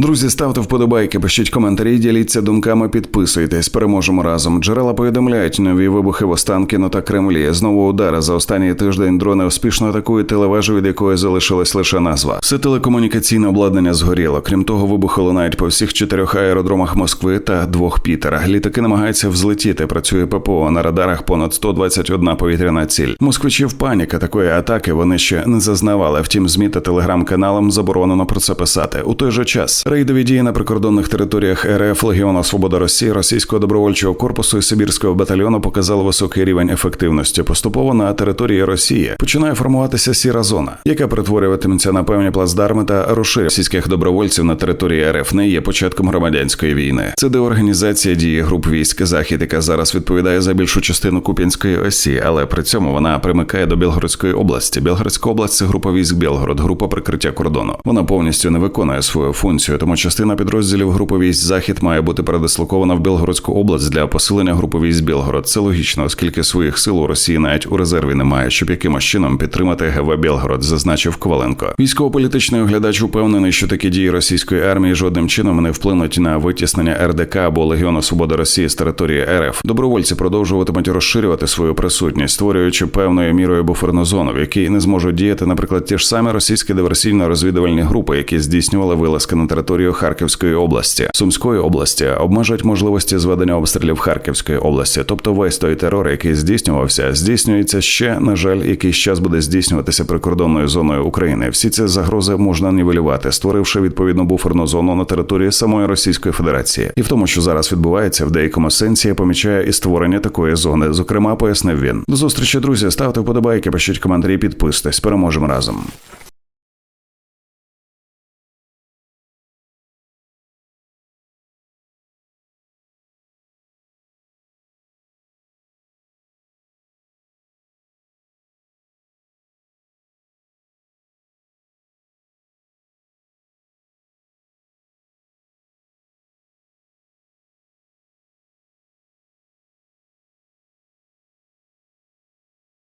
Друзі, ставте вподобайки, пишіть коментарі, діліться думками, підписуйтесь. Переможемо разом. Джерела повідомляють нові вибухи в Останкіно та Кремлі. Знову удари за останній тиждень. Дрони успішно атакують телевежу, від якої залишилась лише назва. Все телекомунікаційне обладнання згоріло. Крім того, вибухи лунають по всіх чотирьох аеродромах Москви та двох Пітера. Літаки намагаються взлетіти. Працює ППО на радарах понад 121 повітряна ціль. Москвичів паніка такої атаки вони ще не зазнавали. Втім, змі та телеграм-каналам заборонено про це писати. У той же час рейдові дії на прикордонних територіях РФ Легіону Свобода Росії, Російського добровольчого корпусу і Сибірського батальйону показали високий рівень ефективності. Поступово на території Росії починає формуватися сіра зона, яка перетворюватиметься на певні плацдарми та розширення російських добровольців на території РФ не є початком громадянської війни. Це деорганізація дії груп військ Захід, яка зараз відповідає за більшу частину Куп'янської осі, але при цьому вона примикає до Білгородської області. Білгородська область це група військ Білгород, група прикриття кордону. Вона повністю не виконує свою функцію, тому частина підрозділів групи військ Захід має бути передислокована в Білгородську область для посилення групи військ Білгород. Це логічно, оскільки своїх сил у Росії навіть у резерві немає, щоб якимось чином підтримати ГВ Білгород, зазначив Коваленко. Військово-політичний оглядач упевнений, що такі дії російської армії жодним чином не вплинуть на витіснення РДК або Легіону Свободи Росії з території РФ. Добровольці продовжуватимуть розширювати свою присутність, створюючи певною мірою буферну зону, в якій не зможуть діяти, наприклад, ті ж самі російські диверсійно-розвідувальні групи, які здійснювали вилазки на територію Харківської області, Сумської області, обмежують можливості зведення обстрілів Харківської області, тобто весь той терор, який здійснювався, здійснюється ще на жаль, якийсь час буде здійснюватися прикордонною зоною України. Всі ці загрози можна нівелювати, створивши відповідну буферну зону на території самої Російської Федерації, і в тому, що зараз відбувається, в деякому сенсі я помічаю і створення такої зони. Зокрема, пояснив він. До зустрічі, друзі. Ставте вподобайки, пишіть коментарі, підписуйтесь. Переможемо разом.